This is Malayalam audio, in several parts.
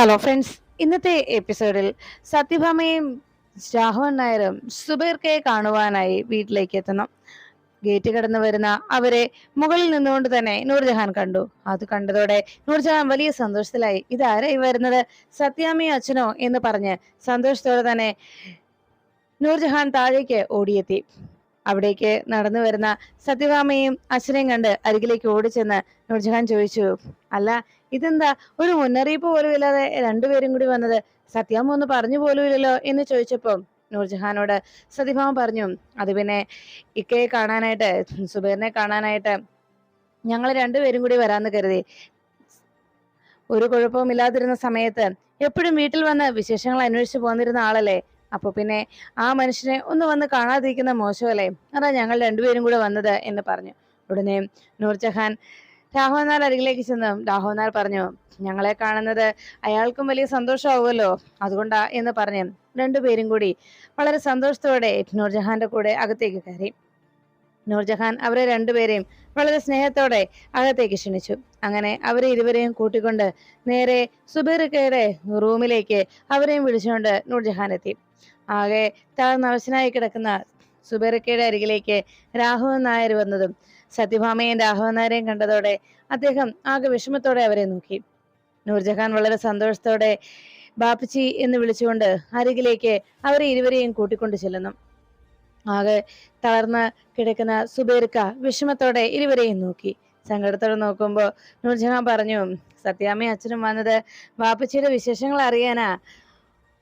ഹലോ ഫ്രണ്ട്സ് ഇന്നത്തെ എപ്പിസോഡിൽ സത്യഭാമയും രാഘവൻ നായരും സുബൈർക്കയെ കാണുവാനായി വീട്ടിലേക്ക് എത്തണം ഗേറ്റ് കടന്നു വരുന്ന അവരെ മുകളിൽ നിന്നുകൊണ്ട് തന്നെ നൂർജഹാൻ കണ്ടു. അത് കണ്ടതോടെ നൂർജഹാൻ വലിയ സന്തോഷത്തിലായി. ഇതാരായി വരുന്നത്? സത്യാമയോ അച്ഛനോ? എന്ന് പറഞ്ഞ് സന്തോഷത്തോടെ തന്നെ നൂർജഹാൻ താഴേക്ക് ഓടിയെത്തി. അവിടേക്ക് നടന്നു വരുന്ന സത്യഭാമയും അച്ഛനെയും കണ്ട് അരികിലേക്ക് ഓടിച്ചെന്ന് നൂർജഹാൻ ചോദിച്ചു അല്ല ഇതെന്താ? ഒരു മുന്നറിയിപ്പ് പോലും ഇല്ലാതെ രണ്ടുപേരും കൂടി വന്നത് സത്യാമ്മ ഒന്ന് പറഞ്ഞു പോലും ഇല്ലല്ലോ എന്ന് ചോദിച്ചപ്പോ നൂർജഹാനോട് സത്യഭാമ പറഞ്ഞു അത് പിന്നെ ഇക്കയെ കാണാനായിട്ട് സുബൈറിനെ കാണാനായിട്ട് ഞങ്ങൾ രണ്ടുപേരും കൂടി വരാന്ന് കരുതി. ഒരു കുഴപ്പവും ഇല്ലാതിരുന്ന സമയത്ത് എപ്പോഴും വീട്ടിൽ വന്ന് വിശേഷങ്ങൾ അന്വേഷിച്ചു പോന്നിരുന്ന ആളല്ലേ? അപ്പൊ പിന്നെ ആ മനുഷ്യനെ ഒന്ന് വന്ന് കാണാതിരിക്കുന്ന മോശമല്ലേ? അതാ ഞങ്ങൾ രണ്ടുപേരും കൂടെ വന്നത് എന്ന് പറഞ്ഞു. ഉടനെ നൂർജഹാൻ രാഘവനാർ അരികിലേക്ക് ചെന്ന് രാഘവനാർ പറഞ്ഞു ഞങ്ങളെ കാണുന്നത് അയാൾക്കും വലിയ സന്തോഷമാവുമല്ലോ? അതുകൊണ്ടാ എന്ന് പറഞ്ഞു രണ്ടുപേരും കൂടി വളരെ സന്തോഷത്തോടെ നൂർജഹാന്റെ കൂടെ അകത്തേക്ക് കയറി. നൂർജഹാൻ അവരെ രണ്ടുപേരെയും വളരെ സ്നേഹത്തോടെ അകത്തേക്ക് ക്ഷണിച്ചു. അങ്ങനെ അവരെ ഇരുവരെയും കൂട്ടിക്കൊണ്ട് നേരെ സുബൈറിക്കയുടെ റൂമിലേക്ക് അവരെയും വിളിച്ചുകൊണ്ട് നൂർജഹാൻ എത്തി. ആകെ തളർന്നവശനായി കിടക്കുന്ന സുബേറിക്കയുടെ അരികിലേക്ക് രാഘവൻ നായർ വന്നതും സത്യഭാമയും രാഘവൻ നായരെയും കണ്ടതോടെ അദ്ദേഹം ആകെ വിഷമത്തോടെ അവരെ നോക്കി. നൂർജഹാൻ വളരെ സന്തോഷത്തോടെ ബാപ്പച്ചി എന്ന് വിളിച്ചുകൊണ്ട് അരികിലേക്ക് അവരെ ഇരുവരെയും കൂട്ടിക്കൊണ്ട് ചെല്ലുന്നു. ആകെ തളർന്ന് കിടക്കുന്ന സുബേർക്ക വിഷമത്തോടെ ഇരുവരെയും നോക്കി. സങ്കടത്തോടെ നോക്കുമ്പോ നൂർജഹാൻ പറഞ്ഞു സത്യാമ്മയും അച്ഛനും വന്നത് വാപ്പച്ചിയുടെ വിശേഷങ്ങൾ അറിയാനാ.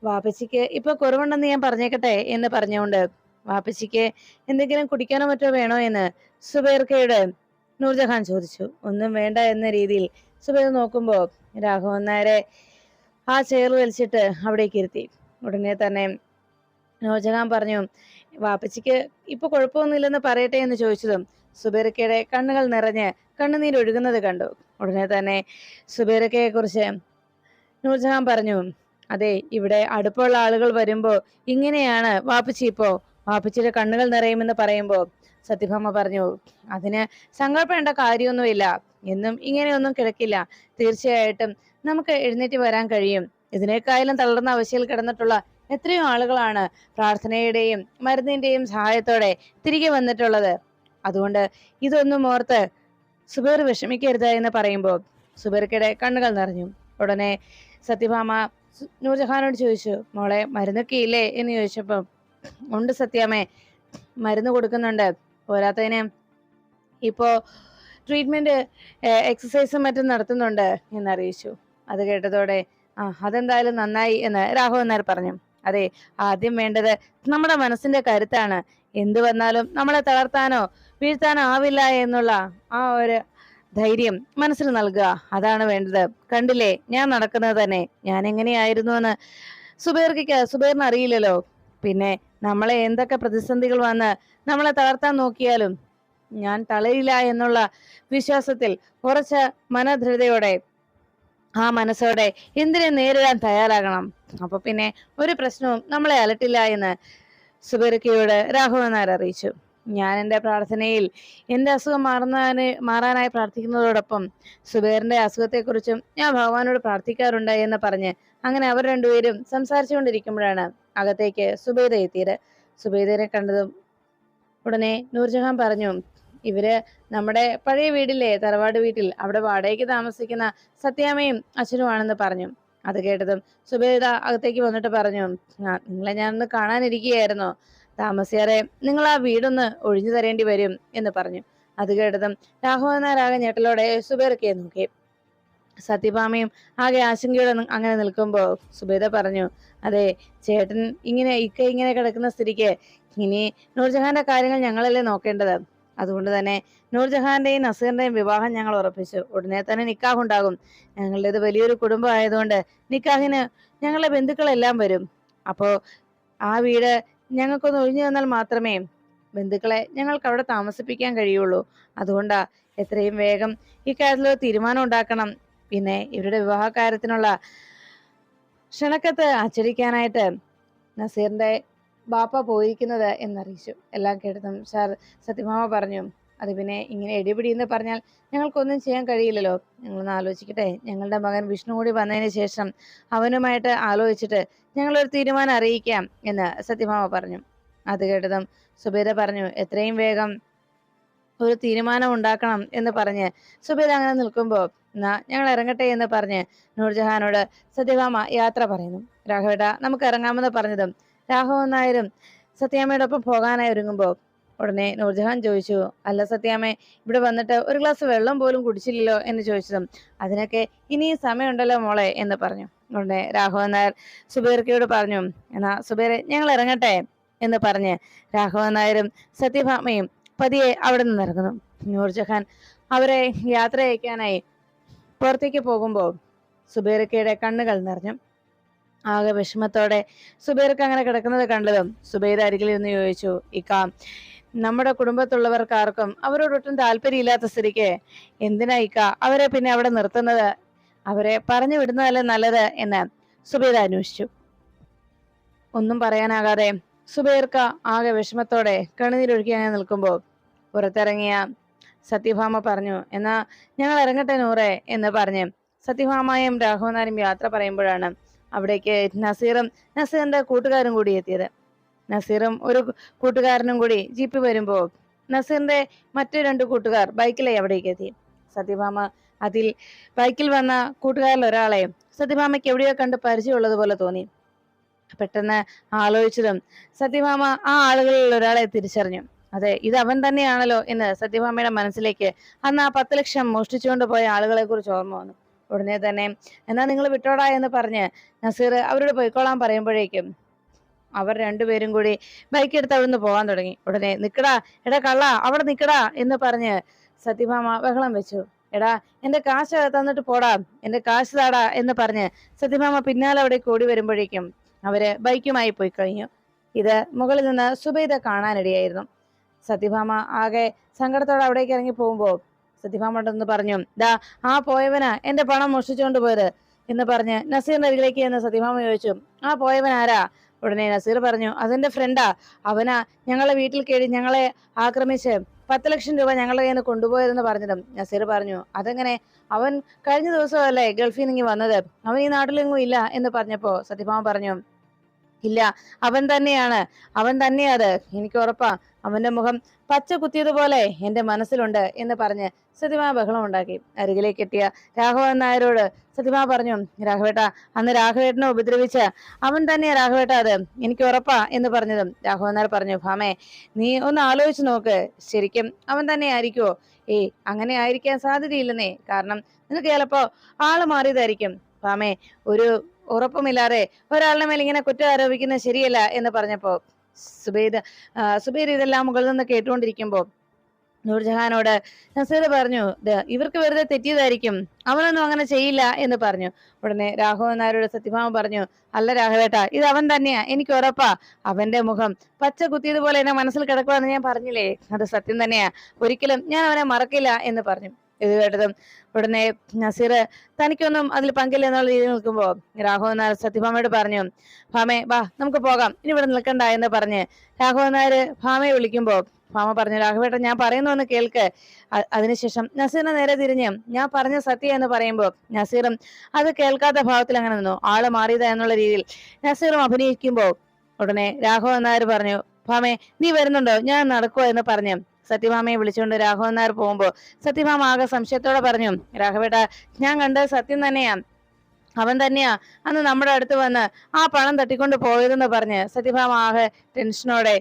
വാപ്പച്ചിക്ക് ഇപ്പൊ കുറവുണ്ടെന്ന് ഞാൻ പറഞ്ഞേക്കട്ടെ എന്ന് പറഞ്ഞുകൊണ്ട് വാപ്പച്ചിക്ക് എന്തെങ്കിലും കുടിക്കാനോ മറ്റോ വേണോ എന്ന് സുബേർക്കയുടെ നൂർജഹാൻ ചോദിച്ചു. ഒന്നും വേണ്ട എന്ന രീതിയിൽ സുബേർ നോക്കുമ്പോ രാഘവൻ നായരെ ആ ചെയർ വലിച്ചിട്ട് അവിടേക്ക് ഇരുത്തി. ഉടനെ തന്നെ നൂർജഹാൻ പറഞ്ഞു വാപ്പച്ചിക്ക് ഇപ്പൊ കുഴപ്പമൊന്നുമില്ലെന്ന് പറയട്ടെ എന്ന് ചോദിച്ചതും സുബൈറക്കയുടെ കണ്ണുകൾ നിറഞ്ഞ് കണ്ണുനീരൊഴുകുന്നത് കണ്ടു. ഉടനെ തന്നെ സുബേറക്കയെ കുറിച്ച് നൂർജഹാൻ പറഞ്ഞു അതെ ഇവിടെ അടുപ്പുള്ള ആളുകൾ വരുമ്പോൾ ഇങ്ങനെയാണ് വാപ്പച്ചി ഇപ്പോ വാപ്പച്ചിയുടെ കണ്ണുകൾ നിറയുമെന്ന് പറയുമ്പോൾ സത്യഭാമ പറഞ്ഞു അതിന് സങ്കല്പേണ്ട കാര്യമൊന്നുമില്ല. എന്നും ഇങ്ങനെയൊന്നും കിടക്കില്ല. തീർച്ചയായിട്ടും നമുക്ക് എഴുന്നേറ്റ് വരാൻ കഴിയും. ഇതിനേക്കാളും തളർന്ന അവശയിൽ കിടന്നിട്ടുള്ള എത്രയോ ആളുകളാണ് പ്രാർത്ഥനയുടെയും മരുന്നിന്റെയും സഹായത്തോടെ തിരികെ വന്നിട്ടുള്ളത്. അതുകൊണ്ട് ഇതൊന്നും ഓർത്ത് സുബേർ വിഷമിക്കരുത് എന്ന് പറയുമ്പോൾ സുബേർക്കിടെ കണ്ണുകൾ നിറഞ്ഞു. ഉടനെ സത്യഭാമ നൂർജഹാനോട് ചോദിച്ചു മോളെ മരുന്നൊക്കെ ഇല്ലേ? എന്ന് ചോദിച്ചപ്പോൾ ഉണ്ട് സത്യാമ്മേ മരുന്ന് കൊടുക്കുന്നുണ്ട്. പോരാത്തതിന് ഇപ്പോൾ ട്രീറ്റ്മെന്റ് എക്സസൈസും മറ്റും നടത്തുന്നുണ്ട് എന്നറിയിച്ചു. അത് കേട്ടതോടെ ആ അതെന്തായാലും നന്നായി എന്ന് രാഘവൻ നായർ പറഞ്ഞു. അതെ ആദ്യം വേണ്ടത് നമ്മുടെ മനസ്സിന്റെ കരുത്താണ്. എന്തു വന്നാലും നമ്മളെ തളർത്താനോ വീഴ്ത്താനോ ആവില്ല എന്നുള്ള ആ ഒരു ധൈര്യം മനസ്സിൽ നൽകുക. അതാണ് വേണ്ടത്. കണ്ടില്ലേ ഞാൻ നടക്കുന്നത് തന്നെ. ഞാൻ എങ്ങനെയായിരുന്നു എന്ന്? സുബേർക്ക് സുബേറിന് അറിയില്ലല്ലോ. പിന്നെ നമ്മളെ എന്തൊക്കെ പ്രതിസന്ധികൾ വന്ന് നമ്മളെ തളർത്താൻ നോക്കിയാലും ഞാൻ തളരില്ല എന്നുള്ള വിശ്വാസത്തിൽ ഉറച്ച മനദൃഢതയോടെ ആ മനസ്സോടെ എന്തിനെ നേരിടാൻ തയ്യാറാകണം? അപ്പൊ പിന്നെ ഒരു പ്രശ്നവും നമ്മളെ അലട്ടില്ല എന്ന് സുബൈർക്കയോട് രാഘവൻ അറിയിച്ചു. ഞാൻ എന്റെ പ്രാർത്ഥനയിൽ എന്റെ അസുഖം മാറുന്നതിന് മാറാനായി പ്രാർത്ഥിക്കുന്നതോടൊപ്പം സുബേറിന്റെ അസുഖത്തെക്കുറിച്ചും ഞാൻ ഭഗവാനോട് പ്രാർത്ഥിക്കാറുണ്ട് എന്ന് പറഞ്ഞ് അങ്ങനെ അവർ രണ്ടുപേരും സംസാരിച്ചുകൊണ്ടിരിക്കുമ്പോഴാണ് അകത്തേക്ക് സുബേദ എത്തിയത്. സുബേദനെ കണ്ടതും ഉടനെ നൂർജഹാൻ പറഞ്ഞു ഇവർ നമ്മുടെ പഴയ വീടില്ലേ തറവാട് വീട്ടിൽ അവിടെ വാടകയ്ക്ക് താമസിക്കുന്ന സത്യാമ്മയും അച്ഛനുമാണെന്ന് പറഞ്ഞു. അത് കേട്ടതും സുബേദ അകത്തേക്ക് വന്നിട്ട് പറഞ്ഞു നിങ്ങളെ നിങ്ങളെ ഞാനൊന്ന് കാണാനിരിക്കുകയായിരുന്നു. താമസിയാറെ നിങ്ങൾ ആ വീടൊന്ന് ഒഴിഞ്ഞു തരേണ്ടി വരും എന്ന് പറഞ്ഞു. അത് കേട്ടതും രാഘവൻ രാഗ ഞെട്ടലോടെ സുബേറൊക്കെ നോക്കി. സത്യഭാമയും ആകെ ആശങ്കയോടെ അങ്ങനെ നിൽക്കുമ്പോൾ സുബേദ പറഞ്ഞു അതെ ചേട്ടൻ ഇങ്ങനെ ഇക്ക ഇങ്ങനെ കിടക്കുന്ന സ്ഥിതിക്ക് ഇനി നൂർജഹാന്റെ കാര്യങ്ങൾ ഞങ്ങളല്ലേ നോക്കേണ്ടത്. അതുകൊണ്ട് തന്നെ നൂർജഹാന്റെയും നസീറിന്റെയും വിവാഹം ഞങ്ങൾ ഉറപ്പിച്ചു. ഉടനെ തന്നെ നിക്കാഹ് ഉണ്ടാകും. ഞങ്ങളുടെ ഞങ്ങളുടേത് വലിയൊരു കുടുംബം ആയതുകൊണ്ട് നിക്കാഹിന് ഞങ്ങളുടെ ബന്ധുക്കളെല്ലാം വരും. അപ്പോൾ ആ വീട് ഞങ്ങൾക്കൊന്ന് ഒഴിഞ്ഞു തന്നാൽ മാത്രമേ ബന്ധുക്കളെ ഞങ്ങൾക്ക് അവിടെ താമസിപ്പിക്കാൻ കഴിയുള്ളൂ. അതുകൊണ്ടാ എത്രയും വേഗം ഇക്കാര്യത്തിൽ തീരുമാനം ഉണ്ടാക്കണം. പിന്നെ ഇവരുടെ വിവാഹ കാര്യത്തിനുള്ള ക്ഷണക്കത്ത് അച്ചടിക്കാനായിട്ട് നസീറിന്റെ ബാപ്പ പോയിരിക്കുന്നത് എന്നറിയിച്ചു. എല്ലാം കേട്ടതും സാർ സത്യഭാമ പറഞ്ഞു അത് പിന്നെ ഇങ്ങനെ എടിപിടി എന്ന് പറഞ്ഞാൽ ഞങ്ങൾക്കൊന്നും ചെയ്യാൻ കഴിയില്ലല്ലോ. ഞങ്ങളൊന്ന് ആലോചിക്കട്ടെ. ഞങ്ങളുടെ മകൻ വിഷ്ണു കൂടി വന്നതിന് ശേഷം അവനുമായിട്ട് ആലോചിച്ചിട്ട് ഞങ്ങളൊരു തീരുമാനം അറിയിക്കാം എന്ന് സത്യഭാമ പറഞ്ഞു. അത് കേട്ടതും സുബേദ പറഞ്ഞു എത്രയും വേഗം ഒരു തീരുമാനം ഉണ്ടാക്കണം എന്ന് പറഞ്ഞ് സുബേദ അങ്ങനെ നിൽക്കുമ്പോൾ എന്നാ ഞങ്ങൾ ഇറങ്ങട്ടെ എന്ന് പറഞ്ഞ് നൂർജഹാനോട് സത്യഭാമ യാത്ര പറയുന്നു. രാഘവേട്ട നമുക്ക് ഇറങ്ങാമെന്ന് പറഞ്ഞതും രാഘവൻ നായരും സത്യാമ്മയോടൊപ്പം പോകാനായി ഒരുങ്ങുമ്പോൾ ഉടനെ നൂർജഹാൻ ചോദിച്ചു അല്ല സത്യാമ്മേ ഇവിടെ വന്നിട്ട് ഒരു ഗ്ലാസ് വെള്ളം പോലും കുടിച്ചില്ലല്ലോ? എന്ന് ചോദിച്ചതും അതിനൊക്കെ ഇനിയും സമയമുണ്ടല്ലോ മോളെ എന്ന് പറഞ്ഞു. ഉടനെ രാഘവൻ നായർ സുബേർക്കയോട് പറഞ്ഞു എന്നാ സുബേറെ ഞങ്ങൾ ഇറങ്ങട്ടെ എന്ന് പറഞ്ഞ് രാഘവൻ നായരും സത്യഭാമയും പതിയെ അവിടെ നിന്ന് ഇറങ്ങുന്നു നൂർജഹാൻ അവരെ യാത്ര അയക്കാനായി പുറത്തേക്ക് പോകുമ്പോൾ സുബേരക്കയുടെ കണ്ണുകൾ നിറഞ്ഞു. ആകെ വിഷമത്തോടെ സുബൈർക്ക് അങ്ങനെ കിടക്കുന്നത് കണ്ടതും സുബൈർ അരികിൽ നിന്ന് ചോദിച്ചു ഇക്ക നമ്മുടെ കുടുംബത്തുള്ളവർക്ക് ആർക്കും അവരോടൊട്ടും താല്പര്യമില്ലാത്ത സ്ഥിതിക്ക് എന്തിനാ ഇക്ക അവരെ പിന്നെ അവിടെ നിർത്തുന്നത്? അവരെ പറഞ്ഞു വിടുന്നതല്ലേ നല്ലത്? എന്ന് സുബൈദ അന്വേഷിച്ചു. ഒന്നും പറയാനാകാതെ സുബൈർക്ക ആകെ വിഷമത്തോടെ കണ്ണുനീരൊഴുക്കി അങ്ങനെ നിൽക്കുമ്പോൾ പുറത്തിറങ്ങിയ സത്യഭാമ പറഞ്ഞു എന്നാ ഞങ്ങൾ ഇറങ്ങട്ടെ നൂറെ എന്ന് പറഞ്ഞ് സത്യഭാമയും രാഘവനാരും യാത്ര പറയുമ്പോഴാണ് അവിടേക്ക് നസീറും നസീറിന്റെ കൂട്ടുകാരും കൂടി എത്തിയത്? നസീറും ഒരു കൂട്ടുകാരനും കൂടി ജീപ്പ് വരുമ്പോൾ നസീറിന്റെ മറ്റു രണ്ട് കൂട്ടുകാർ ബൈക്കിലായി അവിടേക്ക് എത്തി. സത്യഭാമ അതിൽ ബൈക്കിൽ വന്ന കൂട്ടുകാരിൽ ഒരാളെ സത്യഭാമയ്ക്ക് എവിടെയോ കണ്ട് പരിചയമുള്ളതുപോലെ തോന്നി. പെട്ടെന്ന് ആലോചിച്ചതും സത്യഭാമ ആ ആളുകളിൽ ഒരാളെ തിരിച്ചറിഞ്ഞു. അതെ ഇത് അവൻ തന്നെയാണല്ലോ എന്ന് സത്യഭാമയുടെ മനസ്സിലേക്ക് അന്ന് ആ പത്ത് ലക്ഷം മോഷ്ടിച്ചുകൊണ്ട് പോയ ആളുകളെ കുറിച്ച് ഓർമ്മ വന്നു. ഉടനെ തന്നെ എന്നാ നിങ്ങൾ വിട്ടോടാ എന്ന് പറഞ്ഞ് നസീർ അവരോട് പോയിക്കോളാൻ പറയുമ്പോഴേക്കും അവർ രണ്ടുപേരും കൂടി ബൈക്ക് എടുത്ത് അവിടുന്ന് പോകാൻ തുടങ്ങി. ഉടനെ നിക്കടാ എടാ കള്ള അവിടെ നിക്കടാ എന്ന് പറഞ്ഞ് സത്യഭാമ ബഹളം വെച്ചു. എടാ എന്റെ കാശ് തന്നിട്ട് പോടാ എന്റെ കാശ് താടാ എന്ന് പറഞ്ഞ് സത്യഭാമ പിന്നാലെ അവിടെ കൂടി വരുമ്പോഴേക്കും അവർ ബൈക്കുമായി പോയി കഴിഞ്ഞു. ഇത് മുകളിൽ നിന്ന് സുബൈദ കാണാനിടയായിരുന്നു. സത്യഭാമ ആകെ സങ്കടത്തോടെ അവിടേക്ക് ഇറങ്ങി പോകുമ്പോൾ സത്യഭാമ ഉണ്ടെന്ന് പറഞ്ഞു. ദാ ആ പോയവനാ എന്റെ പണം മോഷ്ടിച്ചുകൊണ്ട് പോയത് എന്ന് പറഞ്ഞ് നസീറിന്റെ അരികിലേക്ക് എന്ന് സത്യഭാമ ചോദിച്ചു. ആ പോയവൻ ആരാ? ഉടനെ നസീർ പറഞ്ഞു അതെന്റെ ഫ്രണ്ടാ അവനാ. ഞങ്ങളെ വീട്ടിൽ കയറി ഞങ്ങളെ ആക്രമിച്ച് പത്ത് ലക്ഷം രൂപ ഞങ്ങളെ കയ്യിൽ നിന്ന് കൊണ്ടുപോയതെന്ന് പറഞ്ഞതും നസീർ പറഞ്ഞു. അതെങ്ങനെ? അവൻ കഴിഞ്ഞ ദിവസമല്ലേ ഗൾഫിൽ നിന്ന് വന്നത്? അവൻ ഈ നാട്ടിലെങ്ങും ഇല്ല എന്ന് പറഞ്ഞപ്പോ സത്യഭാമ പറഞ്ഞു ഇല്ല. അവൻ തന്നെയാണ്. അവൻ തന്നെയാ അത്. എനിക്ക് ഉറപ്പാ. അവന്റെ മുഖം പച്ച കുത്തിയതുപോലെ എന്റെ മനസ്സിലുണ്ട് എന്ന് പറഞ്ഞ് സത്യമാ ബഹളം ഉണ്ടാക്കി. അരികിലേക്ക് എത്തിയ രാഘവൻ നായരോട് സത്യമാ പറഞ്ഞു രാഘവേട്ട അന്ന് രാഘവേട്ടനെ ഉപദ്രവിച്ച അവൻ തന്നെയാ രാഘവേട്ട അത്. എനിക്ക് ഉറപ്പാ എന്ന് പറഞ്ഞതും രാഘവൻ നായർ പറഞ്ഞു ഭാമേ നീ ഒന്ന് ആലോചിച്ച് നോക്ക്. ശരിക്കും അവൻ തന്നെ ആയിരിക്കുമോ ഏയ് അങ്ങനെ ആയിരിക്കാൻ സാധ്യതയില്ലെന്നേ. കാരണം നിനക്ക് ചിലപ്പോ ആൾ മാറിയതായിരിക്കും. ഭാമേ ഒരു ഉറപ്പുമില്ലാതെ ഒരാളുടെ മേൽ ഇങ്ങനെ കുറ്റം ആരോപിക്കുന്നത് ശരിയല്ല എന്ന് പറഞ്ഞപ്പോ സുബൈദ് ആ, സുബൈർ ഇതെല്ലാം മുകളിൽ നിന്ന് കേട്ടുകൊണ്ടിരിക്കുമ്പോ നൂർജഹാനോട് നസീർ പറഞ്ഞു "ദേ, ഇവർക്ക് വെറുതെ തെറ്റിയതായിരിക്കും. അവനൊന്നും അങ്ങനെ ചെയ്യില്ല എന്ന് പറഞ്ഞു. ഉടനെ രാഘവൻ നായരോട് സത്യഭാമ പറഞ്ഞു അല്ല രാഘവേട്ട ഇത് അവൻ തന്നെയാ. എനിക്ക് ഉറപ്പാ. അവന്റെ മുഖം പച്ച കുത്തിയതുപോലെ എന്നെ മനസ്സിൽ കിടക്കുവാന്ന് ഞാൻ പറഞ്ഞില്ലേ? അത് സത്യം തന്നെയാ. ഒരിക്കലും ഞാൻ അവനെ മറക്കില്ല എന്ന് പറഞ്ഞു. ഇത് ഉടനെ നസീർ തനിക്കൊന്നും അതിൽ പങ്കില്ല എന്നുള്ള രീതിയിൽ നിൽക്കുമ്പോൾ രാഘവൻ നായർ സത്യഭാമയോട് പറഞ്ഞു ഭാമേ വാ നമുക്ക് പോകാം. ഇനി ഇവിടെ നിൽക്കണ്ട എന്ന് പറഞ്ഞ് രാഘവൻ നായർ ഭാമയെ വിളിക്കുമ്പോൾ ഭാമ പറഞ്ഞു രാഘവേട്ടൻ ഞാൻ പറയുന്നു എന്ന് കേൾക്ക്. അതിനുശേഷം നസീറിനെ നേരെ തിരിഞ്ഞ് ഞാൻ പറഞ്ഞ സത്യം എന്ന് പറയുമ്പോൾ നസീറും അത് കേൾക്കാത്ത ഭാവത്തിൽ അങ്ങനെ നിന്നു. ആൾ മാറിയതാ എന്നുള്ള രീതിയിൽ നസീറും അഭിനയിക്കുമ്പോൾ ഉടനെ രാഘവൻ നായർ പറഞ്ഞു ഭാമേ നീ വരുന്നുണ്ടോ? ഞാൻ നടക്കുവോ എന്ന് പറഞ്ഞു സത്യഭാമയെ വിളിച്ചുകൊണ്ട് രാഘവൻ നായർ പോകുമ്പോൾ സത്യഭാമ ആകെ സംശയത്തോടെ പറഞ്ഞു രാഘവേട്ട ഞാൻ കണ്ടത് സത്യം തന്നെയാ. അവൻ തന്നെയാ. അന്ന് നമ്മുടെ അടുത്ത് വന്ന് ആ പണം തട്ടിക്കൊണ്ട് പോയതെന്ന് പറഞ്ഞ് സത്യഭാമ ആകെ ടെൻഷനോടെ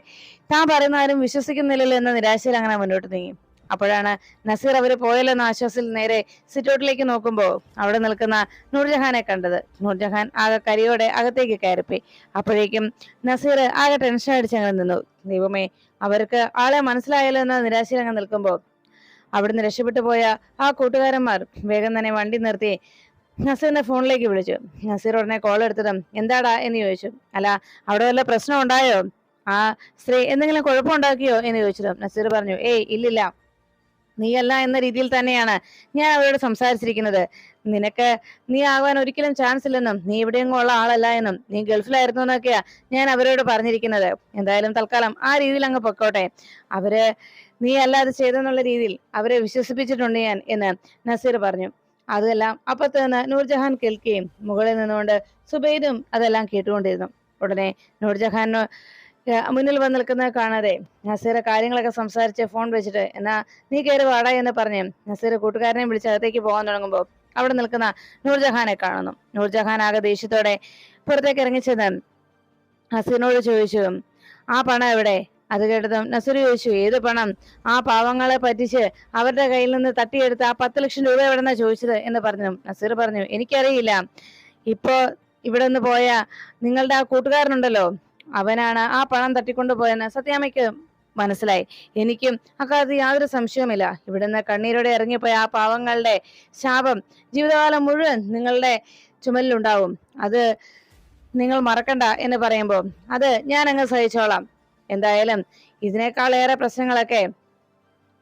താൻ പറയുന്ന ആരും വിശ്വസിക്കുന്നില്ലല്ലോ എന്ന നിരാശയിൽ അങ്ങനെ മുന്നോട്ട് നീങ്ങി. അപ്പോഴാണ് നസീർ അവർ പോയല്ലോ എന്ന ആശ്വാസത്തിൽ നേരെ സിറ്റൗട്ടിലേക്ക് നോക്കുമ്പോൾ അവിടെ നിൽക്കുന്ന നൂർജഹാനെ കണ്ടത്. നൂർജഹാൻ ആകെ കരിയോടെ അകത്തേക്ക് കയറിപ്പോയി. അപ്പോഴേക്കും നസീർ ആകെ ടെൻഷൻ അടിച്ച് അങ്ങനെ നിന്നു. ദൈവമേ അവർക്ക് ആളെ മനസ്സിലായല്ലോ എന്ന നിരാശയിൽ അങ്ങ് നിൽക്കുമ്പോൾ അവിടുന്ന് രക്ഷപ്പെട്ടു പോയ ആ കൂട്ടുകാരന്മാർ വേഗം തന്നെ വണ്ടി നിർത്തി നസീറിനെ ഫോണിലേക്ക് വിളിച്ചു. നസീർ ഉടനെ കോൾ എടുത്തതും എന്താടാ? എന്ന് ചോദിച്ചു. അല്ല അവിടെ വല്ല പ്രശ്നം ഉണ്ടായോ? ആ സ്ത്രീ എന്തെങ്കിലും കുഴപ്പമുണ്ടാക്കിയോ എന്ന് ചോദിച്ചതും നസീർ പറഞ്ഞു ഏയ് ഇല്ലില്ല. നീയല്ല എന്ന രീതിയിൽ തന്നെയാണ് ഞാൻ അവരോട് സംസാരിച്ചിരിക്കുന്നത്. നിനക്ക് നീ ആകാൻ ഒരിക്കലും ചാൻസ് ഇല്ലെന്നും നീ ഇവിടെയെങ്ങും ഉള്ള ആളല്ല എന്നും നീ ഗൾഫിലായിരുന്നു എന്നൊക്കെയാ ഞാൻ അവരോട് പറഞ്ഞിരിക്കുന്നത്. എന്തായാലും തൽക്കാലം ആ രീതിയിൽ അങ്ങ് പൊക്കോട്ടെ. അവർ നീ അല്ലാതെ ചെയ്തെന്നുള്ള രീതിയിൽ അവരെ വിശ്വസിപ്പിച്ചിട്ടുണ്ട് ഞാൻ എന്ന് നസീർ പറഞ്ഞു. അതെല്ലാം അപ്പത്ത് നിന്ന് നൂർജഹാൻ കേൾക്കുകയും മുകളിൽ നിന്നുകൊണ്ട് സുബൈദും അതെല്ലാം കേട്ടുകൊണ്ടിരുന്നു. ഉടനെ നൂർജഹാന് മുന്നിൽ വന്ന് നിൽക്കുന്നത് കാണാതെ നസീർ കാര്യങ്ങളൊക്കെ സംസാരിച്ച് ഫോൺ വെച്ചിട്ട് എന്നാ നീ കയറി വാടാ എന്ന് പറഞ്ഞ് നസീർ കൂട്ടുകാരനെ വിളിച്ച് അകത്തേക്ക് പോകാൻ തുടങ്ങുമ്പോൾ അവിടെ നിൽക്കുന്ന നൂർജഹാനെ കാണുന്നു. നൂർജഹാൻ ആകെ ദേഷ്യത്തോടെ പുറത്തേക്ക് ഇറങ്ങിച്ചെന്ന് നസീറിനോട് ചോദിച്ചു ആ പണം എവിടെ? അത് കേട്ടതും നസീർ ചോദിച്ചു ഏത് പണം? ആ പാവങ്ങളെ പറ്റിച്ച് അവരുടെ കയ്യിൽ നിന്ന് തട്ടിയെടുത്ത് ആ പത്ത് ലക്ഷം രൂപ എവിടെന്നാ ചോദിച്ചത്? എന്ന് പറഞ്ഞു നസീർ പറഞ്ഞു എനിക്കറിയില്ല. ഇപ്പോ ഇവിടെ നിന്ന് പോയ നിങ്ങളുടെ ആ കൂട്ടുകാരനുണ്ടല്ലോ അവനാണ് ആ പണം തട്ടിക്കൊണ്ടു പോയെന്ന് സത്യാമ്മയ്ക്ക് മനസ്സിലായി. എനിക്കും അക്കാര്യത്തിൽ യാതൊരു സംശയവുമില്ല. ഇവിടുന്ന് കണ്ണീരോടെ ഇറങ്ങിപ്പോയ ആ പാവങ്ങളുടെ ശാപം ജീവിതകാലം മുഴുവൻ നിങ്ങളുടെ ചുമലിലുണ്ടാവും. അത് നിങ്ങൾ മറക്കണ്ട എന്ന് പറയുമ്പോൾ അത് ഞാൻ അങ്ങ് സഹിച്ചോളാം. എന്തായാലും ഇതിനേക്കാളേറെ പ്രശ്നങ്ങളൊക്കെ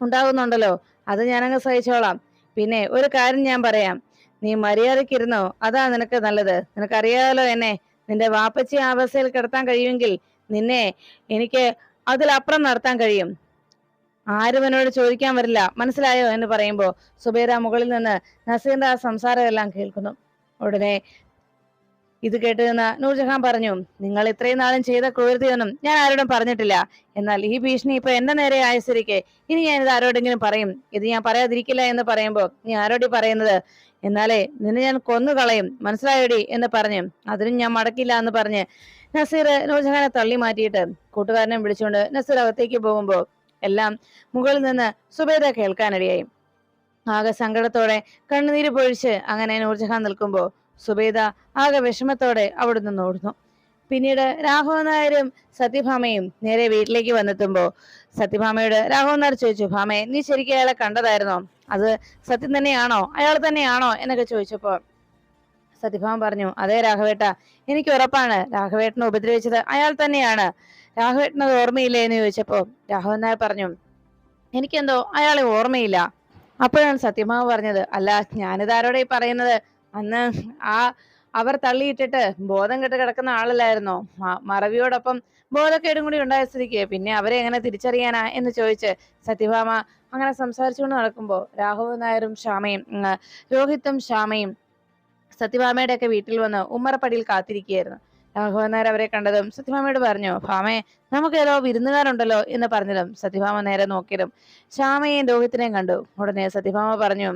ഉണ്ടാകുന്നുണ്ടല്ലോ. അത് ഞാനങ്ങ് സഹിച്ചോളാം. പിന്നെ ഒരു കാര്യം ഞാൻ പറയാം. നീ മര്യാദക്കിരുന്നോ അതാ നിനക്ക് നല്ലത്. നിനക്കറിയാലോ എന്നെ? നിന്റെ വാപ്പച്ചി അവസ്ഥയിൽ കിടത്താൻ കഴിയുമെങ്കിൽ നിന്നെ എനിക്ക് അതിലപ്പുറം നടത്താൻ കഴിയും. ആരും എന്നോട് ചോദിക്കാൻ വരില്ല. മനസ്സിലായോ എന്ന് പറയുമ്പോൾ സുബൈര മുകളിൽ നിന്ന് നസീറിന്റെ ആ സംസാരമെല്ലാം കേൾക്കുന്നു. ഉടനെ ഇത് കേട്ട് നിന്ന് നൂർജഹാൻ പറഞ്ഞു നിങ്ങൾ ഇത്രയും നാളും ചെയ്ത ക്രൂരതയൊന്നും ഞാൻ ആരോടും പറഞ്ഞിട്ടില്ല. എന്നാൽ ഈ ഭീഷണി ഇപ്പൊ എന്റെ നേരെ ആയ സ്ഥിതിക്ക് ഇനി ഞാൻ ഇത് ആരോടെങ്കിലും പറയും? ഇത് ഞാൻ പറയാതിരിക്കില്ല എന്ന് പറയുമ്പോ നീ ആരോടി പറയുന്നത്? എന്നാലേ നിന്നെ ഞാൻ കൊന്നു കളയും മനസ്സിലായോടി? എന്ന് പറഞ്ഞു. അതിനും ഞാൻ മടക്കില്ല എന്ന് പറഞ്ഞ് നസീർ നൂർജഹാനെ തള്ളി മാറ്റിയിട്ട് കൂട്ടുകാരനെ വിളിച്ചുകൊണ്ട് നസീർ അകത്തേക്ക് പോകുമ്പോൾ എല്ലാം മുകളിൽ നിന്ന് സുബേദ കേൾക്കാനിടയായി. ആകെ സങ്കടത്തോടെ കണ്ണുനീര് പൊഴിച്ച് അങ്ങനെ നൂർജഹാൻ നിൽക്കുമ്പോൾ സുബേദ ആകെ വിഷമത്തോടെ അവിടെ നിന്ന് ഓടുന്നു പിന്നീട് രാഘവൻ നായരും സത്യഭാമയും നേരെ വീട്ടിലേക്ക് വന്നെത്തുമ്പോൾ സത്യഭാമയോട് രാഘവൻ നായർ ചോദിച്ചു ഭാമയെ നീ ശരിക്കും അയാളെ കണ്ടതായിരുന്നോ? അത് സത്യം തന്നെയാണോ? അയാൾ തന്നെയാണോ? എന്നൊക്കെ ചോദിച്ചപ്പോ സത്യഭാമ പറഞ്ഞു അതെ രാഘവേട്ട എനിക്ക് ഉറപ്പാണ്. രാഘവേട്ടനെ ഉപദ്രവിച്ചത് അയാൾ തന്നെയാണ്. രാഘവേട്ടനത് ഓർമ്മയില്ലേ? എന്ന് ചോദിച്ചപ്പോ രാഘവൻ നായർ പറഞ്ഞു എനിക്കെന്തോ അയാളെ ഓർമ്മയില്ല. അപ്പോഴാണ് സത്യഭാമ പറഞ്ഞത് അല്ല ഞാനിതാരോടെ പറയുന്നത്? അന്ന് ആ അവർ തള്ളിയിട്ടിട്ട് ബോധം കെട്ട് കിടക്കുന്ന ആളല്ലായിരുന്നോ? മറവിയോടൊപ്പം ബോധക്കേടും കൂടി ഉണ്ടായ സ്ഥിതിക്ക്. പിന്നെ അവരെ എങ്ങനെ തിരിച്ചറിയാനാ എന്ന് ചോദിച്ച് സത്യഭാമ അങ്ങനെ സംസാരിച്ചുകൊണ്ട് നടക്കുമ്പോൾ രാഘവൻ നായരും ശ്യാമയും രോഹിത്തും ശ്യാമയും സത്യഭാമയുടെ ഒക്കെ വീട്ടിൽ വന്ന് ഉമ്മറപ്പടിയിൽ കാത്തിരിക്കുകയായിരുന്നു. രാഘവൻ നായർ അവരെ കണ്ടതും സത്യഭാമയോട് പറഞ്ഞു ഭാമേ നമുക്ക് ഏതോ വിരുന്നുകാരുണ്ടല്ലോ എന്ന് പറഞ്ഞതും സത്യഭാമ നേരെ നോക്കിയതും ശ്യാമയെയും രോഹിത്തിനെയും കണ്ടു. ഉടനെ സത്യഭാമ പറഞ്ഞു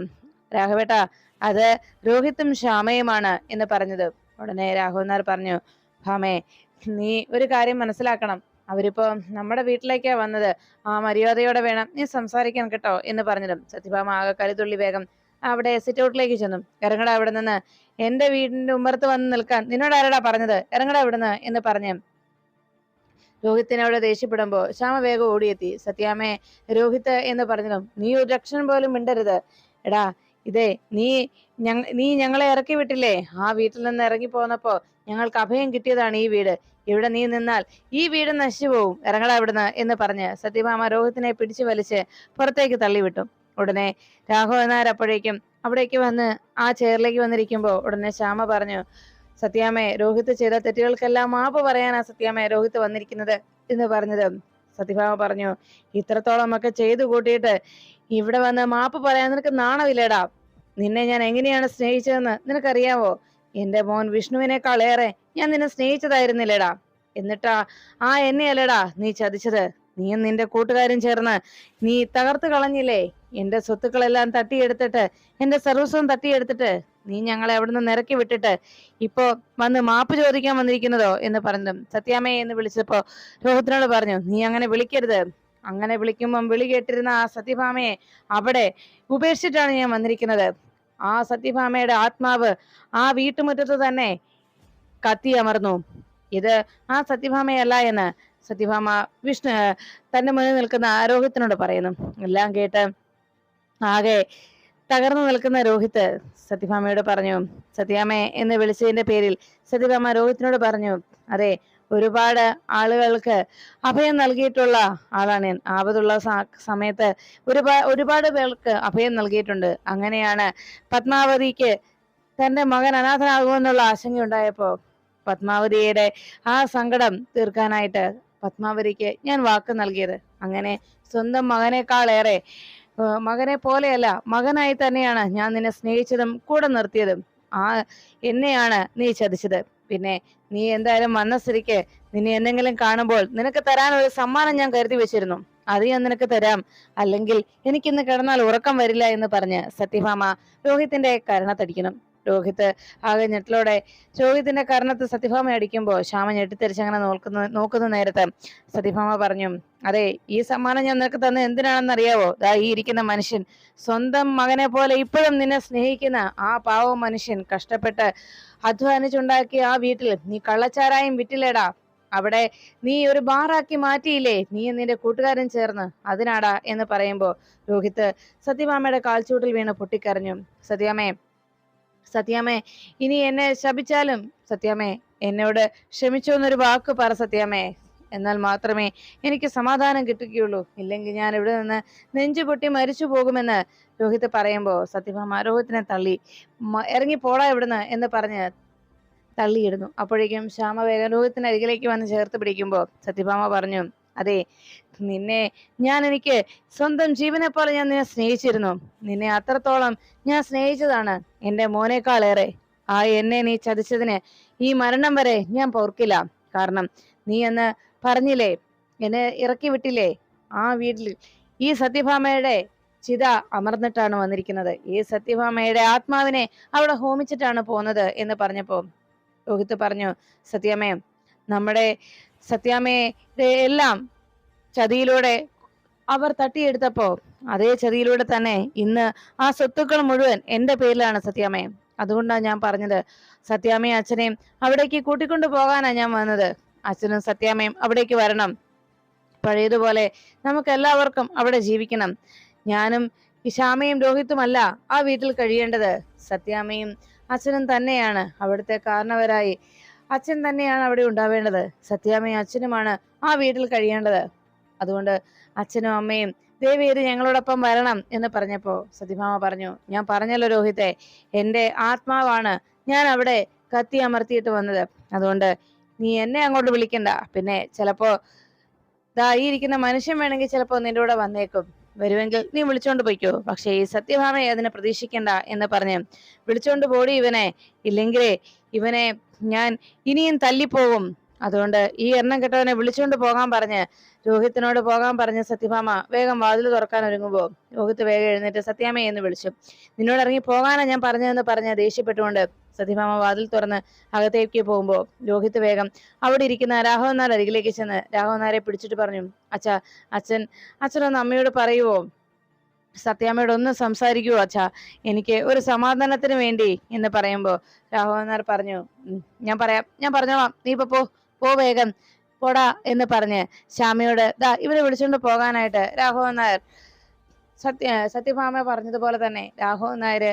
രാഘവേട്ട അത് രോഹിത്തും ശ്യാമയുമാണ് എന്ന് പറഞ്ഞത്. ഉടനെ രാഹുൽനാർ പറഞ്ഞു ഭാമേ നീ ഒരു കാര്യം മനസ്സിലാക്കണം. അവരിപ്പോ നമ്മുടെ വീട്ടിലേക്കാ വന്നത്. ആ മര്യാദയോടെ വേണം നീ സംസാരിക്കാൻ കേട്ടോ എന്ന് പറഞ്ഞതും. സത്യഭാമ ആകെ കരുതുള്ളി വേഗം അവിടെ സിറ്റ് ഔട്ടിലേക്ക് ചെന്നു. ഇറങ്ങടാ അവിടെ നിന്ന്. എന്റെ വീടിന്റെ ഉമ്മറത്ത് വന്ന് നിൽക്കാൻ നിന്നോട് ആരടാ പറഞ്ഞത്? ഇറങ്ങടാ ഇവിടുന്ന് എന്ന് പറഞ്ഞു രോഹിത്തിനോട് ദേഷ്യപ്പെടുമ്പോ ശ്യാമ വേഗം ഓടിയെത്തി. സത്യാമേ രോഹിത്ത് എന്ന് പറഞ്ഞതും നീ ഒരു രക്ഷണം പോലും മിണ്ടരുത്. എടാ ഇതേ നീ നീ ഞങ്ങളെ ഇറക്കി വിട്ടില്ലേ? ആ വീട്ടിൽ നിന്ന് ഇറങ്ങി പോന്നപ്പോ ഞങ്ങൾക്ക് അഭയം കിട്ടിയതാണ് ഈ വീട്. ഇവിടെ നീ നിന്നാൽ ഈ വീട് നശിച്ചു പോവും ഇറങ്ങടാ ഇവിടുന്ന് എന്ന് പറഞ്ഞ് സത്യഭാമ രോഹിത്തിനെ പിടിച്ചു വലിച്ച് പുറത്തേക്ക് തള്ളിവിട്ടു. ഉടനെ രാഘവൻ നായർ അപ്പോഴേക്കും അവിടേക്ക് വന്ന് ആ ചെയറിലേക്ക് വന്നിരിക്കുമ്പോൾ ഉടനെ ശ്യാമ പറഞ്ഞു സത്യാമേ രോഹിത് ചെയ്ത തെറ്റുകൾക്കെല്ലാം മാപ്പ് പറയാനാ സത്യാമേ രോഹിത് വന്നിരിക്കുന്നത് എന്ന് പറഞ്ഞത്. സത്യഭാമ പറഞ്ഞു ഇത്രത്തോളം ഒക്കെ ചെയ്തു കൂട്ടിയിട്ട് ഇവിടെ വന്ന് മാപ്പ് പറയാൻ നിനക്ക് നാണമില്ലേടാ? നിന്നെ ഞാൻ എങ്ങനെയാണ് സ്നേഹിച്ചതെന്ന് നിനക്കറിയാവോ? എന്റെ മോൻ വിഷ്ണുവിനേക്കാൾ ഏറെ ഞാൻ നിന്നെ സ്നേഹിച്ചതായിരുന്നില്ലടാ. എന്നിട്ടാ ആ എന്നെയല്ലേടാ നീ ചതിച്ചത്. നീയും നിന്റെ കൂട്ടുകാരും ചേർന്ന് നീ തകർത്ത് കളഞ്ഞില്ലേ? എന്റെ സ്വത്തുക്കളെല്ലാം തട്ടിയെടുത്തിട്ട് എന്റെ സർവസ്വം തട്ടിയെടുത്തിട്ട് നീ ഞങ്ങളെ അവിടുന്ന് നിരക്കി വിട്ടിട്ട് ഇപ്പോ വന്ന് മാപ്പ് ചോദിക്കാൻ വന്നിരിക്കുന്നതോ എന്ന് പറഞ്ഞു സത്യാമ്മയെ എന്ന് വിളിച്ചപ്പോ രോഹിത്തിനോട് പറഞ്ഞു നീ അങ്ങനെ വിളിക്കരുത്. അങ്ങനെ വിളിക്കുമ്പം വിളി കേട്ടിരുന്ന ആ സത്യഭാമയെ അവിടെ ഉപേക്ഷിച്ചിട്ടാണ് ഞാൻ വന്നിരിക്കുന്നത്. ആ സത്യഭാമയുടെ ആത്മാവ് ആ വീട്ടുമുറ്റത്ത് തന്നെ കത്തിയമർന്നു. ഇത് ആ സത്യഭാമയല്ല എന്ന് സത്യഭാമ വിഷ്ണു തന്റെ മുന്നിൽ നിൽക്കുന്ന രോഹിത്തിനോട് പറയുന്നു. എല്ലാം കേട്ട് ആകെ തകർന്നു നിൽക്കുന്ന രോഹിത് സത്യഭാമയോട് പറഞ്ഞു സത്യാമ്മയെ എന്ന് വിളിച്ചതിന്റെ പേരിൽ സത്യഭാമ രോഹിത്തിനോട് പറഞ്ഞു അതെ ഒരുപാട് ആളുകൾക്ക് അഭയം നൽകിയിട്ടുള്ള ആളാണ് ഞാൻ. ആപതുള്ള സമയത്ത് ഒരുപാട് ഒരുപാട് പേർക്ക് അഭയം നൽകിയിട്ടുണ്ട്. അങ്ങനെയാണ് പത്മാവതിക്ക് തന്റെ മകൻ അനാഥനാകുമെന്നുള്ള ആശങ്കയുണ്ടായപ്പോൾ പത്മാവതിയുടെ ആ സങ്കടം തീർക്കാനായിട്ട് പത്മാവതിക്ക് ഞാൻ വാക്ക് നൽകിയത്. അങ്ങനെ സ്വന്തം മകനേക്കാളേറെ മകനെ പോലെയല്ല മകനായി തന്നെയാണ് ഞാൻ നിന്നെ സ്നേഹിച്ചതും കൂടെ നിർത്തിയതും. ആ എന്നെയാണ് നീ ചതിച്ചത്. പിന്നെ നീ എന്തായാലും വന്ന സ്ഥിതിക്ക് നിന്നെ എന്തെങ്കിലും കാണുമ്പോൾ നിനക്ക് തരാനൊരു സമ്മാനം ഞാൻ കരുതി വെച്ചിരുന്നു. അത് ഞാൻ നിനക്ക് തരാം. അല്ലെങ്കിൽ എനിക്കിന്ന് കിടന്നാൽ ഉറക്കം വരില്ല എന്ന് പറഞ്ഞ് സത്യഭാമ രോഹിത്തിന്റെ കരണത്തടിക്കണം രോഹിത്ത് ആകെ ഞെട്ടലോടെ രോഹിത്തിന്റെ കർണത്ത് സത്യഭാമ അടിക്കുമ്പോൾ ശ്യാമ ഞെട്ടിത്തെരിച്ചങ്ങനെ നോക്കുന്ന നോക്കുന്ന നേരത്ത് സത്യഭാമ പറഞ്ഞു അതെ ഈ സമ്മാനം ഞാൻ നിനക്ക് തന്നെ എന്തിനാണെന്ന് അറിയാവോ ദാ ഈ ഇരിക്കുന്ന മനുഷ്യൻ. സ്വന്തം മകനെ പോലെ ഇപ്പോഴും നിന്നെ സ്നേഹിക്കുന്ന ആ പാവം മനുഷ്യൻ കഷ്ടപ്പെട്ട് അധ്വാനിച്ചുണ്ടാക്കിയ ആ വീട്ടിൽ നീ കള്ളച്ചാരായും വിറ്റില്ലേടാ. അവിടെ നീ ഒരു ബാറാക്കി മാറ്റിയില്ലേ? നീ നിന്റെ കൂട്ടുകാരൻ ചേർന്ന്. അതിനാടാ എന്ന് പറയുമ്പോൾ രോഹിത്ത് സത്യഭാമയുടെ കാൽച്ചൂട്ടിൽ വീണ് പൊട്ടിക്കരഞ്ഞു. സത്യാമ്മേ സത്യാമ്മേ ഇനി എന്നെ ശപിച്ചാലും സത്യാമേ എന്നോട് ക്ഷമിച്ചു എന്നൊരു വാക്ക് പറ സത്യാമേ എന്നാൽ മാത്രമേ എനിക്ക് സമാധാനം കിട്ടുകയുള്ളൂ. ഇല്ലെങ്കിൽ ഞാൻ ഇവിടെ നിന്ന് നെഞ്ചു പൊട്ടി മരിച്ചു പോകുമെന്ന് രോഹിത് പറയുമ്പോൾ സത്യഭാമ രോഹിത്തിനെ തള്ളി. ഇറങ്ങി പോടാ ഇവിടുന്ന് എന്ന് പറഞ്ഞ് തള്ളിയിടുന്നു. അപ്പോഴേക്കും ശ്യാമ വേഗം രോഹിത്തിന് അരികിലേക്ക് വന്ന് ചേർത്ത് പിടിക്കുമ്പോൾ സത്യഭാമ പറഞ്ഞു അതെ നിന്നെ ഞാൻ എനിക്ക് സ്വന്തം ജീവനെ പോലെ ഞാൻ നിന്നെ സ്നേഹിച്ചിരുന്നു. നിന്നെ അത്രത്തോളം ഞാൻ സ്നേഹിച്ചതാണ് എന്റെ മോനേക്കാളേറെ ആ എന്നെ നീ ചതിച്ചതിന് ഈ മരണം വരെ ഞാൻ പോർക്കില്ല കാരണം നീ എന്ന് പറഞ്ഞില്ലേ എന്നെ ഇറക്കി വിട്ടില്ലേ? ആ വീട്ടിൽ ഈ സത്യഭാമയുടെ ചിത അമർന്നിട്ടാണ് വന്നിരിക്കുന്നത്. ഈ സത്യഭാമയുടെ ആത്മാവിനെ അവിടെ ഹോമിച്ചിട്ടാണ് പോകുന്നത് എന്ന് പറഞ്ഞപ്പോ രോഹിത് പറഞ്ഞു സത്യാമയം നമ്മുടെ സത്യാമ്മയുടെ എല്ലാം ചതിയിലൂടെ അവർ തട്ടിയെടുത്തപ്പോ അതേ ചതിയിലൂടെ തന്നെ ഇന്ന് ആ സ്വത്തുക്കൾ മുഴുവൻ എന്റെ പേരിലാണ് സത്യാമ്മേ. അതുകൊണ്ടാണ് ഞാൻ പറഞ്ഞത്. സത്യാമ്മയും അച്ഛനെയും അവിടേക്ക് കൂട്ടിക്കൊണ്ടു പോകാനാണ് ഞാൻ വന്നത്. അച്ഛനും സത്യാമ്മയും അവിടേക്ക് വരണം. പഴയതുപോലെ നമുക്ക് എല്ലാവർക്കും അവിടെ ജീവിക്കണം. ഞാനും ഇഷാമയും രോഹിത്തുമല്ല ആ വീട്ടിൽ കഴിയേണ്ടത്. സത്യാമ്മയും അച്ഛനും തന്നെയാണ് അവിടുത്തെ കാരണവരായി. അച്ഛൻ തന്നെയാണ് അവിടെ ഉണ്ടാവേണ്ടത്. സത്യാമ്മയും അച്ഛനുമാണ് ആ വീട്ടിൽ കഴിയേണ്ടത്. അതുകൊണ്ട് അച്ഛനും അമ്മയും ദേവേര് ഞങ്ങളോടൊപ്പം വരണം എന്ന് പറഞ്ഞപ്പോ സതിഭാമ പറഞ്ഞു ഞാൻ പറഞ്ഞല്ലോ രോഹിത്തെ എന്റെ ആത്മാവാണ്. ഞാൻ അവിടെ കത്തി അമർത്തിയിട്ട് വന്നത്. അതുകൊണ്ട് നീ എന്നെ അങ്ങോട്ട് വിളിക്കണ്ട. പിന്നെ ചിലപ്പോ ദാ ഈ ഇരിക്കുന്ന മനുഷ്യൻ വേണമെങ്കിൽ ചിലപ്പോ നിന്റെ കൂടെ വന്നേക്കും. വരുമെങ്കിൽ നീ വിളിച്ചോണ്ട് പോയിക്കോ. പക്ഷേ ഈ സത്യഭാമയെ അതിനെ പ്രതീക്ഷിക്കണ്ട എന്ന് പറഞ്ഞ് വിളിച്ചോണ്ട് പോടി ഇവനെ. ഇല്ലെങ്കിലേ ഇവനെ ഞാൻ ഇനിയും തല്ലിപ്പോകും അതുകൊണ്ട് ഈ എണ്ണം കെട്ടവനെ വിളിച്ചുകൊണ്ട് പോകാൻ പറഞ്ഞ് രോഹിത്തിനോട് പോകാൻ പറഞ്ഞ് സത്യഭാമ വേഗം വാതിൽ തുറക്കാൻ ഒരുങ്ങുമ്പോൾ രോഹിത്ത് വേഗം എഴുന്നേറ്റ് സത്യാമയെ എന്ന് വിളിച്ചു. നിന്നോട് ഇറങ്ങി പോകാനാ ഞാൻ പറഞ്ഞതെന്ന് പറഞ്ഞ് ദേഷ്യപ്പെട്ടുകൊണ്ട് സത്യഭാമ വാതിൽ തുറന്ന് അകത്തേക്ക് പോകുമ്പോ രോഹിത്ത് വേഗം അവിടെ ഇരിക്കുന്ന രാഘവൻ നായർ അരികിലേക്ക് ചെന്ന് രാഘവനാരെ പിടിച്ചിട്ട് പറഞ്ഞു അച്ഛാ അച്ഛൻ അച്ഛനൊന്ന് അമ്മയോട് പറയുവോ? സത്യാമ്മയോട് ഒന്ന് സംസാരിക്കുവോ അച്ഛാ? എനിക്ക് ഒരു സമാധാനത്തിന് വേണ്ടി എന്ന് പറയുമ്പോൾ രാഘവൻ പറഞ്ഞു ഞാൻ പറയാം ഞാൻ പറഞ്ഞോളാം. നീ ഇപ്പൊ പോ. പോ വേഗം പോടാ എന്ന് പറഞ്ഞ് ശ്യാമയോട് ദാ ഇവരെ വിളിച്ചുകൊണ്ട് പോകാനായിട്ട് രാഘവൻ നായർ. സത്യ സത്യഭാമ പറഞ്ഞതുപോലെ തന്നെ രാഘവൻ നായർ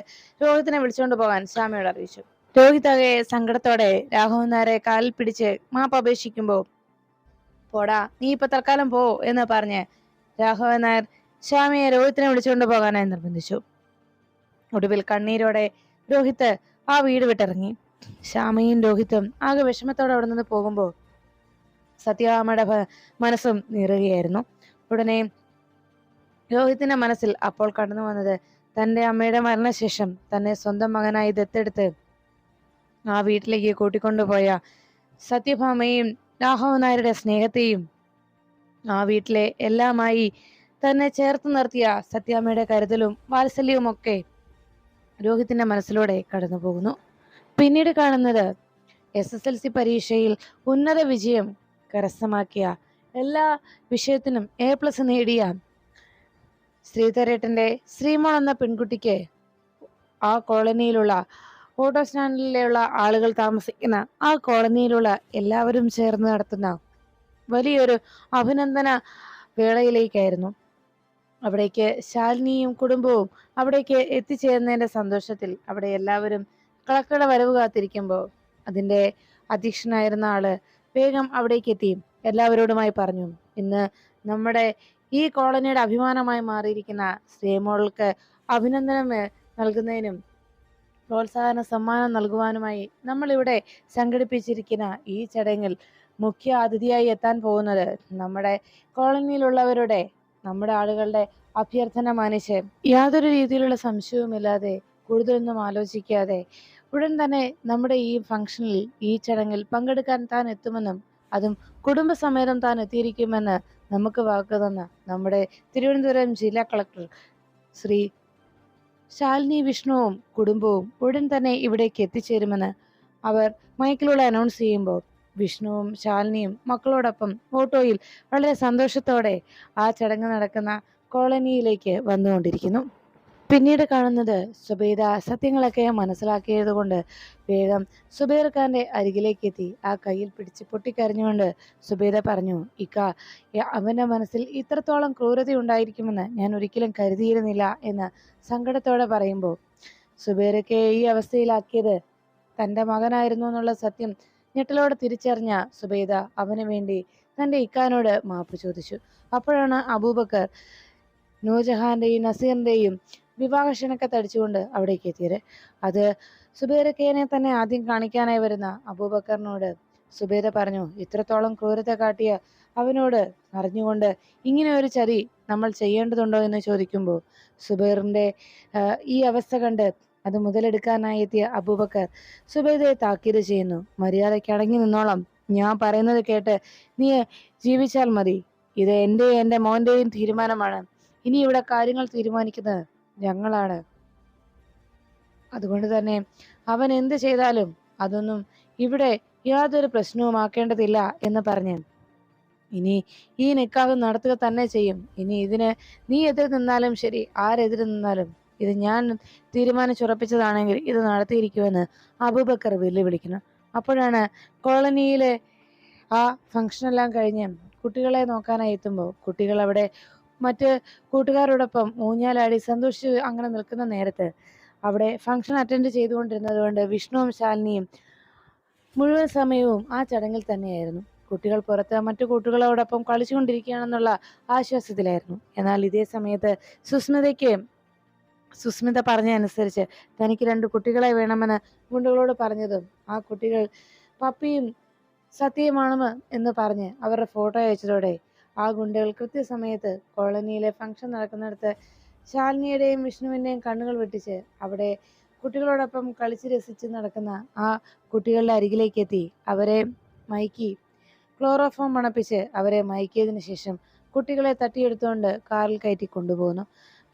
രോഹിത്തിനെ വിളിച്ചുകൊണ്ട് പോകാൻ ശ്യാമയോട് അറിയിച്ചു. രോഹിതകയെ സങ്കടത്തോടെ രാഘവൻ നായരെ കാലിൽ പിടിച്ച് മാപ്പ് അപേക്ഷിക്കുമ്പോൾ പോടാ നീ ഇപ്പൊ തൽക്കാലം പോ എന്ന് പറഞ്ഞ് രാഘവൻ നായർ ശ്യാമയെ രോഹിത്തിനെ വിളിച്ചുകൊണ്ട് പോകാനായി നിർബന്ധിച്ചു. ഒടുവിൽ കണ്ണീരോടെ രോഹിത് ആ വീട് വിട്ടിറങ്ങി. ശ്യാമയും രോഹിത്തും ആകെ വിഷമത്തോടെ അവിടെ നിന്ന് പോകുമ്പോൾ സത്യഭാമയുടെ മനസ്സും നീറുകയായിരുന്നു ഉടനെ രോഹിത്തിന്റെ മനസ്സിൽ അപ്പോൾ കടന്നു വന്നത് തന്റെ അമ്മയുടെ മരണശേഷം തന്നെ സ്വന്തം മകനായി ദത്തെടുത്ത് ആ വീട്ടിലേക്ക് കൂട്ടിക്കൊണ്ടുപോയ സത്യഭാമയും രാഘവൻ നായരുടെ സ്നേഹത്തെയും ആ വീട്ടിലെ എല്ലാമായി തന്നെ ചേർത്ത് നിർത്തിയ സത്യാമ്മയുടെ കരുതലും വാത്സല്യവും ഒക്കെ രോഹിത്തിന്റെ മനസ്സിലൂടെ കടന്നു പോകുന്നു പിന്നീട് കാണുന്നത് എസ് എസ് എൽ സി പരീക്ഷയിൽ ഉന്നത വിജയം കരസ്ഥമാക്കിയ എല്ലാ വിഷയത്തിനും എ പ്ലസ് നേടിയ ശ്രീധരേട്ടന്റെ ശ്രീമോൾ എന്ന പെൺകുട്ടിക്ക് ആ കോളനിയിലുള്ള ഓട്ടോ സ്റ്റാൻഡിലുള്ള ആളുകൾ താമസിക്കുന്ന ആ കോളനിയിലുള്ള എല്ലാവരും ചേർന്ന് നടത്തുന്ന വലിയൊരു അഭിനന്ദന വേളയിലേക്കായിരുന്നു. അവിടേക്ക് ശാലിനിയും കുടുംബവും അവിടേക്ക് എത്തിച്ചേർന്നതിന്റെ സന്തോഷത്തിൽ അവിടെ എല്ലാവരും കളക്ടറുടെ വരവ് കാത്തിരിക്കുമ്പോൾ അതിന്റെ അധ്യക്ഷനായിരുന്ന ആൾ വേഗം അവിടേക്ക് എത്തി. എല്ലാവരോടുമായി പറഞ്ഞു ഇന്ന് നമ്മുടെ ഈ കോളനിയുടെ അഭിമാനമായി മാറിയിരിക്കുന്ന ശ്രീമോൾക്ക് അഭിനന്ദനം നൽകുന്നതിനും പ്രോത്സാഹന സമ്മാനം നൽകുവാനുമായി നമ്മളിവിടെ സംഘടിപ്പിച്ചിരിക്കുന്ന ഈ ചടങ്ങിൽ മുഖ്യ അതിഥിയായി എത്താൻ പോകുന്നത് നമ്മുടെ കോളനിയിലുള്ളവരുടെ നമ്മുടെ ആളുകളുടെ അഭ്യർത്ഥന മാനിച്ച് യാതൊരു രീതിയിലുള്ള സംശയവുമില്ലാതെ കൂടുതലൊന്നും ആലോചിക്കാതെ ഉടൻ തന്നെ നമ്മുടെ ഈ ഫംഗ്ഷനിൽ ഈ ചടങ്ങിൽ പങ്കെടുക്കാൻ താൻ എത്തുമെന്നും അതും കുടുംബസമേതം താൻ എത്തിയിരിക്കുമെന്ന് നമുക്ക് വാക്ക് തന്ന നമ്മുടെ തിരുവനന്തപുരം ജില്ലാ കളക്ടർ ശ്രീ ശാലിനി വിഷ്ണുവും കുടുംബവും ഉടൻ തന്നെ ഇവിടേക്ക് എത്തിച്ചേരുമെന്ന് അവർ മൈക്കിലൂടെ അനൗൺസ് ചെയ്യുമ്പോൾ വിഷ്ണുവും ശാലിനിയും മക്കളോടൊപ്പം ഓട്ടോയിൽ വളരെ സന്തോഷത്തോടെ ആ ചടങ്ങ് നടക്കുന്ന കോളനിയിലേക്ക് വന്നുകൊണ്ടിരിക്കുന്നു. പിന്നീട് കാണുന്നത് സുബൈദ സത്യങ്ങളൊക്കെ മനസ്സിലാക്കിയത് കൊണ്ട് വേഗം സുബൈർ ഖാന്റെ അരികിലേക്ക് എത്തി ആ കയ്യിൽ പിടിച്ച് പൊട്ടിക്കരഞ്ഞുകൊണ്ട് സുബൈദ പറഞ്ഞു ഇക്ക അവന്റെ മനസ്സിൽ ഇത്രത്തോളം ക്രൂരത ഉണ്ടായിരിക്കുമെന്ന് ഞാൻ ഒരിക്കലും കരുതിയിരുന്നില്ല എന്ന് സങ്കടത്തോടെ പറയുമ്പോൾ സുബൈറൊക്കെ ഈ അവസ്ഥയിലാക്കിയത് തന്റെ മകനായിരുന്നു എന്നുള്ള സത്യം ഞെട്ടലോടെ തിരിച്ചറിഞ്ഞ സുബൈദ അവന് വേണ്ടി തന്റെ ഇക്കാനോട് മാപ്പ് ചോദിച്ചു. അപ്പോഴാണ് അബൂബക്കർ നൂർജഹാന്റെയും നസീറിന്റെയും വിവാഹ ക്ഷണക്കത്ത് അടിച്ചുകൊണ്ട് അവിടേക്ക് എത്തിയത്. അത് സുബേരക്കേനെ തന്നെ ആദ്യം കാണിക്കാനായി വരുന്ന അബൂബക്കറിനോട് സുബൈദ പറഞ്ഞു ഇത്രത്തോളം ക്രൂരത കാട്ടിയ അവനോട് അറിഞ്ഞുകൊണ്ട് ഇങ്ങനെ ഒരു ചതി നമ്മൾ ചെയ്യേണ്ടതുണ്ടോ എന്ന് ചോദിക്കുമ്പോൾ സുബേറിന്റെ ഈ അവസ്ഥ കണ്ട് അത് മുതലെടുക്കാനായി എത്തിയ അബൂബക്കർ സുബൈദയെ താക്കീത് ചെയ്യുന്നു. മര്യാദയ്ക്ക് അടങ്ങി നിന്നോളം. ഞാൻ പറയുന്നത് കേട്ട് നീ ജീവിച്ചാൽ മതി. ഇത് എന്റെ എന്റെ മോന്റെയും തീരുമാനമാണ്. ഇനി ഇവിടെ കാര്യങ്ങൾ തീരുമാനിക്കുന്നത് ഞങ്ങളാണ്. അതുകൊണ്ട് തന്നെ അവൻ എന്ത് ചെയ്താലും അതൊന്നും ഇവിടെ യാതൊരു പ്രശ്നവുമാക്കേണ്ടതില്ല എന്ന് പറഞ്ഞു ഇനി ഈ നിക്കാഹ് നടത്തുക തന്നെ ചെയ്യും. ഇനി ഇതിന് നീ എതിർ നിന്നാലും ശരി ആരെതിർ നിന്നാലും ഇത് ഞാൻ തീരുമാനിച്ചുറപ്പിച്ചതാണെങ്കിൽ ഇത് നടത്തിയിരിക്കുമെന്ന് അബൂബക്കർ വെല്ലുവിളിക്കുന്നു. അപ്പോഴാണ് കോളനിയിലെ ആ ഫംഗ്ഷനെല്ലാം കഴിഞ്ഞ് കുട്ടികളെ നോക്കാനായി എത്തുമ്പോൾ കുട്ടികൾ അവിടെ മറ്റ് കൂട്ടുകാരോടൊപ്പം ഊഞ്ഞാലാടി സന്തോഷിച്ച് അങ്ങനെ നിൽക്കുന്ന നേരത്ത് അവിടെ ഫംഗ്ഷൻ അറ്റൻഡ് ചെയ്തുകൊണ്ടിരുന്നത് കൊണ്ട് വിഷ്ണുവും ശാലിനിയും മുഴുവൻ സമയവും ആ ചടങ്ങിൽ തന്നെയായിരുന്നു. കുട്ടികൾ പുറത്ത് മറ്റു കൂട്ടുകളോടൊപ്പം കളിച്ചുകൊണ്ടിരിക്കുകയാണെന്നുള്ള ആശ്വാസത്തിലായിരുന്നു. എന്നാൽ ഇതേ സമയത്ത് സുസ്മിതയ്ക്ക് സുസ്മിത പറഞ്ഞതനുസരിച്ച് തനിക്ക് രണ്ട് കുട്ടികളെ വേണമെന്ന് ഗുണ്ടുകളോട് പറഞ്ഞതും ആ കുട്ടികൾ പപ്പിയും സത്യമാണെന്ന് എന്ന് പറഞ്ഞ് അവരുടെ ഫോട്ടോ അയച്ചതോടെ ആ ഗുണ്ടകൾ കൃത്യസമയത്ത് കോളനിയിലെ ഫംഗ്ഷൻ നടക്കുന്നിടത്ത് ശാലിനിയുടെയും വിഷ്ണുവിന്റെയും കണ്ണുകൾ വെട്ടിച്ച് അവിടെ കുട്ടികളോടൊപ്പം കളിച്ച് രസിച്ച് നടക്കുന്ന ആ കുട്ടികളുടെ അരികിലേക്ക് എത്തി. അവരെ മയക്കി ക്ലോറോഫോം മണപ്പിച്ച് അവരെ മയക്കിയതിനു ശേഷം കുട്ടികളെ തട്ടിയെടുത്തുകൊണ്ട് കാറിൽ കയറ്റി കൊണ്ടുപോകുന്നു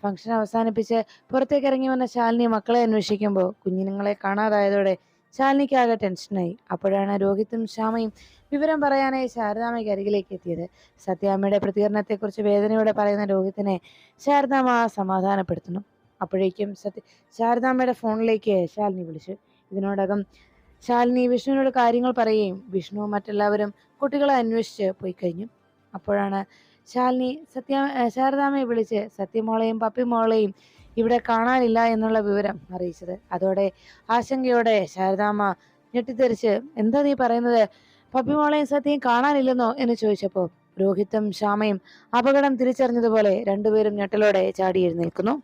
ഫംഗ്ഷൻ അവസാനിപ്പിച്ച് പുറത്തേക്ക് ഇറങ്ങി വന്ന ശാലിനി മക്കളെ അന്വേഷിക്കുമ്പോൾ കുഞ്ഞുങ്ങളെ കാണാതായതോടെ ശാലിനിക്കാകെ ടെൻഷനായി. അപ്പോഴാണ് രോഹിത്തും ശ്യാമയും വിവരം പറയാനായി ശാരദാമ്മയ്ക്ക് അരികിലേക്ക് എത്തിയത്. സത്യാമ്മയുടെ പ്രതികരണത്തെക്കുറിച്ച് വേദനയോടെ പറയുന്ന രോഹിത്തിനെ ശാരദാമ്മ സമാധാനപ്പെടുത്തുന്നു. അപ്പോഴേക്കും സത്യ ശാരദാമ്മയുടെ ഫോണിലേക്ക് ശാലിനി വിളിച്ചു. ഇതിനോടകം ശാലിനി വിഷ്ണുവിനോട് കാര്യങ്ങൾ പറയുകയും വിഷ്ണുവും മറ്റെല്ലാവരും കുട്ടികളെ അന്വേഷിച്ച് പോയി കഴിഞ്ഞു. അപ്പോഴാണ് ശാലിനി സത്യ ശാരദാമ്മയെ വിളിച്ച് സത്യമോളെയും പപ്പിമോളെയും ഇവിടെ കാണാനില്ല എന്നുള്ള വിവരം അറിയിച്ചത്. അതോടെ ആശങ്കയോടെ ശാരദാമ്മ ഞെട്ടിത്തെറിച്ച് എന്താ നീ പറയുന്നത്? പപ്പിമോളെയും സത്യം കാണാനില്ലെന്നോ? എന്ന് ചോദിച്ചപ്പോൾ രോഹിത്തും ശ്യാമയും അപകടം തിരിച്ചറിഞ്ഞതുപോലെ രണ്ടുപേരും ഞെട്ടലോടെ ചാടി എഴുന്നേൽക്കുന്നു